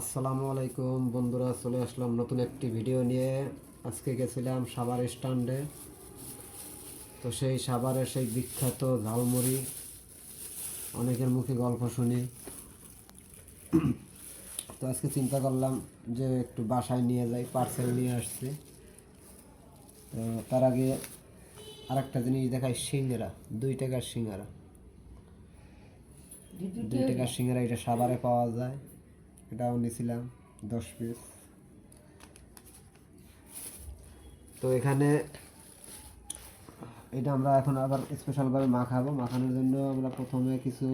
আসসালামু আলাইকুম বন্ধুরা চলে আসলাম নতুন একটি ভিডিও নিয়ে। আজকে গেছিলাম সাভার স্ট্যান্ডে। তো সেই সাভারের সেই বিখ্যাত ঝালমুড়ি অনেকের মুখে গল্প শুনি। তো আজকে চিন্তা করলাম যে একটু বাসায় নিয়ে যাই পার্সেল নিয়ে আসছি। তো তার আগে আরেকটা জিনিস দেখাই সিঙ্গারা দুই টাকার সিঙ্গারা। দুই টাকার সিঙ্গারা এটা সাভারে পাওয়া যায়। এটাও নিয়েছিলাম, দশ পিস তো এখানে এটা আমরা এখন আবার স্পেশালভাবে মাখাবো। মাখানোর জন্য আমরা প্রথমে কিছু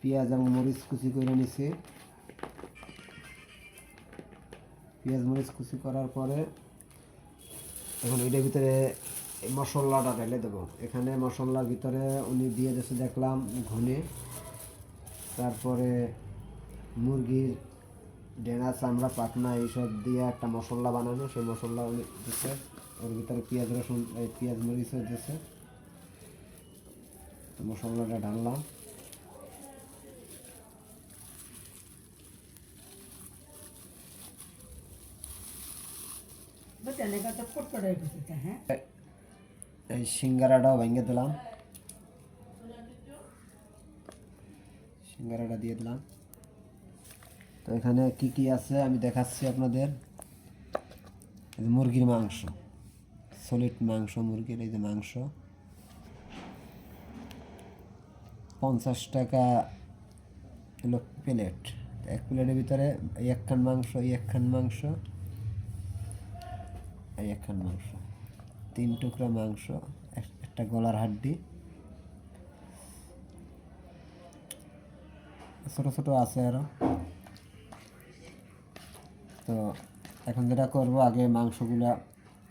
পেঁয়াজ এবং মরিচ কুচি করে নিছি। পেঁয়াজ, মরিচ কুচি করার পরে এখন এটার ভিতরে মশলাটা ঢেলে দেবো। এখানে মশলার ভিতরে উনি দিয়ে দিয়েছে, দেখলাম ঘুনে। তারপরে মুরগির ডেনা চামড়া পাটনা এইসব দিয়ে একটা মশলা বানানো সেই মশলা দিচ্ছে ওর ভিতরে পেঁয়াজ রসুন পেঁয়াজ মরিচও দিচ্ছে মশলাটা ঢাললাম এই সিঙ্গারাটাও ভেঙে দিলাম সিঙ্গারাটা দিয়ে দিলাম তো এখানে কি কি আছে আমি দেখাচ্ছি আপনাদের? মুরগির মাংস সলিড মাংস মুরগির, এই যে মাংস। পঞ্চাশ টাকা হলো প্লেট। এক প্লেটের ভিতরে একখান মাংস একখান মাংস একখান মাংস। তিন টুকরা মাংস, এক- একটা গলার হাড্ডি। ছোটো ছোটো আছে আরও। তো এখন যেটা করব, আগে মাংসগুলা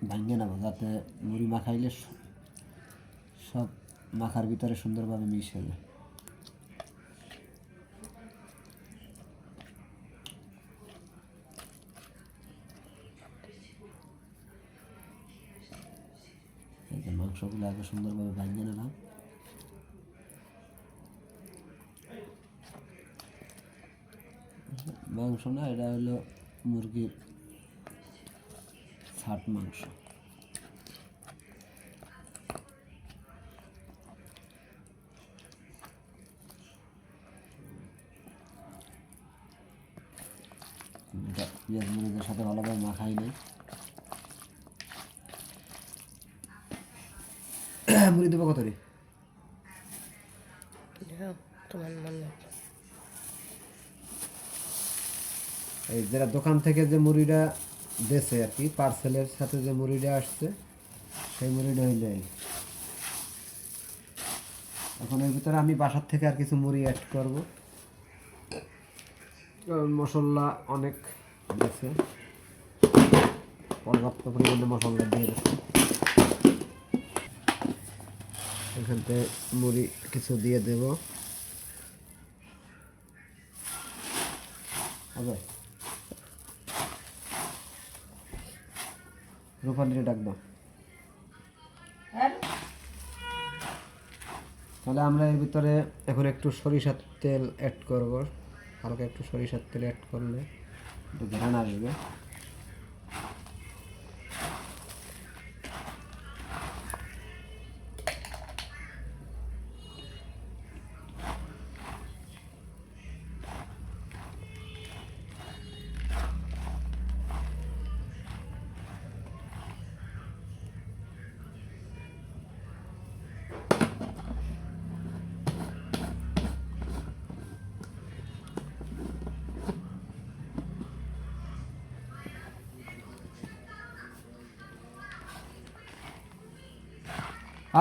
ভাঙিয়ে নেব, যাতে মুড়ি মাখাইলে সব মাখার ভিতরে সুন্দরভাবে মিশে যায়। মাংসগুলো আগে সুন্দরভাবে ভাঙিয়ে নিলাম। মাংস না, এটা হলো মুরগির ছাট মাংস। পেঁয়াজ মরিচের সাথে ভালোভাবে মাখাই নেই। মুড়ি দেবো কত রে? তোমার মন এই যারা দোকান থেকে যে মুড়িটা দেছে আর কি পার্সেলের সাথে যে মুড়িটা আসছে সেই মুড়িটা হইলে। এখন এর ভিতরে আমি বাসার থেকে আর কিছু মুড়ি অ্যাড করব। কারণ মশলা অনেক দেছে। পর্যাপ্ত পরিমাণে মশলা দিয়ে এখান থেকে মুড়ি কিছু দিয়ে দেব। হবে রূপালিরে ডাক দাও। তাহলে আমরা এর ভিতরে এখন একটু সরিষার তেল অ্যাড করব। হালকা একটু সরিষার তেল অ্যাড করলে একটু ঘ্রাণ আসবে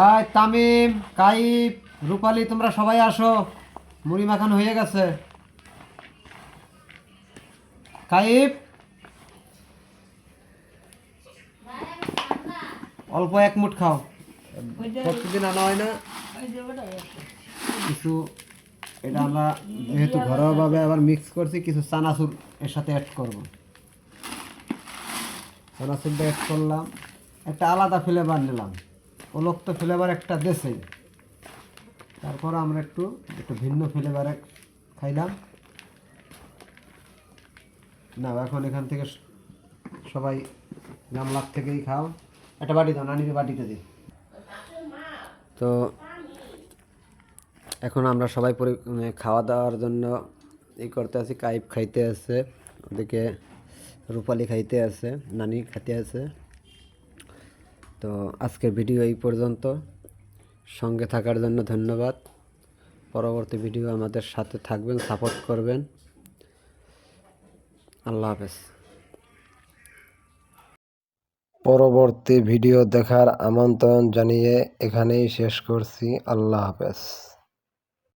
আয়, তামিম কাইব রূপালি, তোমরা সবাই আসো। মুড়ি মাখান হয়ে গেছে। কাইব অল্প এক মুঠ খাও। প্রতিদিন আনা হয় না। কিছু, এটা আমরা যেহেতু ঘরোয়াভাবে আবার মিক্স করছি, কিছু চানাচুর এর সাথে অ্যাড করব। চানাচুরটা অ্যাড করলাম। একটা আলাদা ফ্লেভার নিলাম। ওলক্ত ফ্লেভার একটা দেশে তারপর আমরা একটু একটু ভিন্ন ফ্লেভারে খাইলাম। না এখন এখান থেকে সবাই গামলার থেকেই খাও। একটা বাটি দাও নানিকে বাটিটা দিই। তো এখন আমরা সবাই পরি মানে খাওয়া দাওয়ার জন্য ই করতে আছি কাইপ খাইতে আছে, ওদিকে রূপালি খাইতে আছে, নানি খাইতে আছে। তো আজকের ভিডিও এই পর্যন্ত। সঙ্গে থাকার জন্য ধন্যবাদ। পরবর্তী ভিডিও আমাদের সাথে থাকবেন, সাপোর্ট করবেন। আল্লাহ হাফেজ। পরবর্তী ভিডিও দেখার আমন্ত্রণ জানিয়ে এখানেই শেষ করছি। আল্লাহ হাফেজ।